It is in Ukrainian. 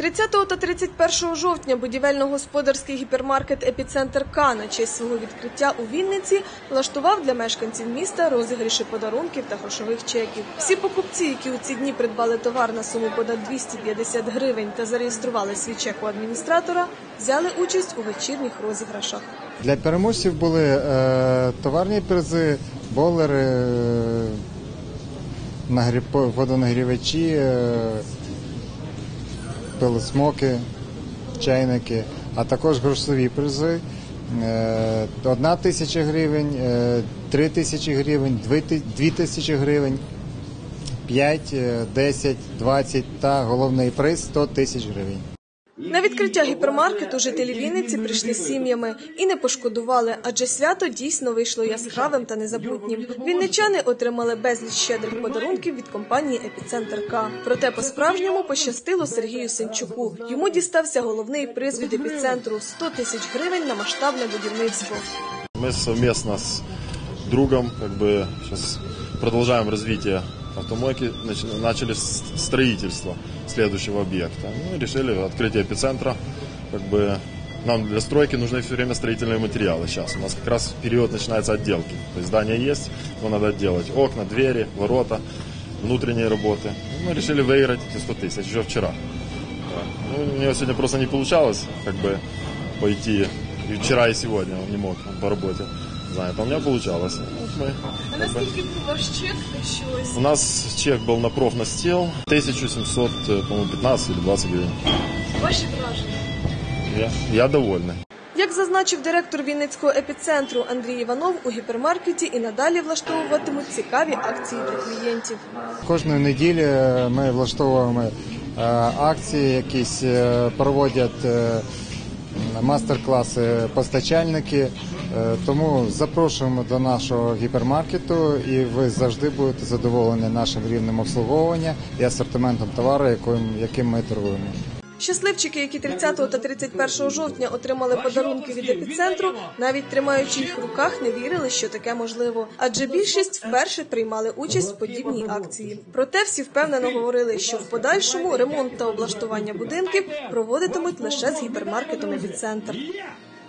30 та 31 жовтня будівельно-господарський гіпермаркет «Епіцентр К» на честь свого відкриття у Вінниці влаштував для мешканців міста розіграші подарунків та грошових чеків. Всі покупці, які у ці дні придбали товар на суму понад 250 гривень та зареєстрували свій чек у адміністратора, взяли участь у вечірніх розіграшах. Для переможців були е, товарні призи, болери, е, водонагрівачі, е, пилосмоки, чайники, а також грошові призи. Е, Одна тисяча гривень, е, три тисячі гривень, дві тисячі гривень, 5, 10, 20 та головний приз 100 тисяч гривень. На відкриття гіпермаркету жителі Вінниці прийшли сім'ями і не пошкодували, адже свято дійсно вийшло яскравим та незабутнім. Вінничани отримали безліч щедрих подарунків від компанії «Епіцентр К». Проте по-справжньому пощастило Сергію Сенчуку. Йому дістався головний приз від епіцентру 100 тисяч гривень на масштабне будівництво. Мы совместно с другом бы сейчас продолжаем развитие автомойки, нач- начали строительство следующего объекта. Ну, решили открытие эпицентра. Как бы нам для стройки нужны все время строительные материалы сейчас. У нас как раз период начинается отделки. То есть здание есть, его надо отделать. Окна, двери, ворота, внутренние работы. Ну, Мы решили выиграть эти 100 тысяч еще вчера. Ну, у него сегодня просто не получалось как бы пойти. И вчера, и сегодня он не мог он по работе. Знает, а у меня получалось. Вот мы, как бы- був ваш чек щось? У нас чек был на профнастил 1700, э, по-моему, 15 или 20 гривен. Ваші враження? Я, я довольный. Як зазначив директор Вінницького епіцентру Андрій Іванов, у гіпермаркеті і надалі влаштовуватимуть цікаві акції для клієнтів. Кожної неділі ми влаштовуємо е, акції, якісь е, проводять е, мастер-класи постачальники. Е, Тому запрошуємо до нашого гіпермаркету, і ви завжди будете задоволені нашим рівнем обслуговування і асортиментом товару, яким ми торгуємо. Щасливчики, які 30 та 31 жовтня отримали подарунки від епіцентру, навіть тримаючи їх в руках, не вірили, що таке можливо. Адже більшість вперше приймали участь в подібній акції. Проте всі впевнено говорили, що в подальшому ремонт та облаштування будинків проводитимуть лише з гіпермаркетом епіцентр.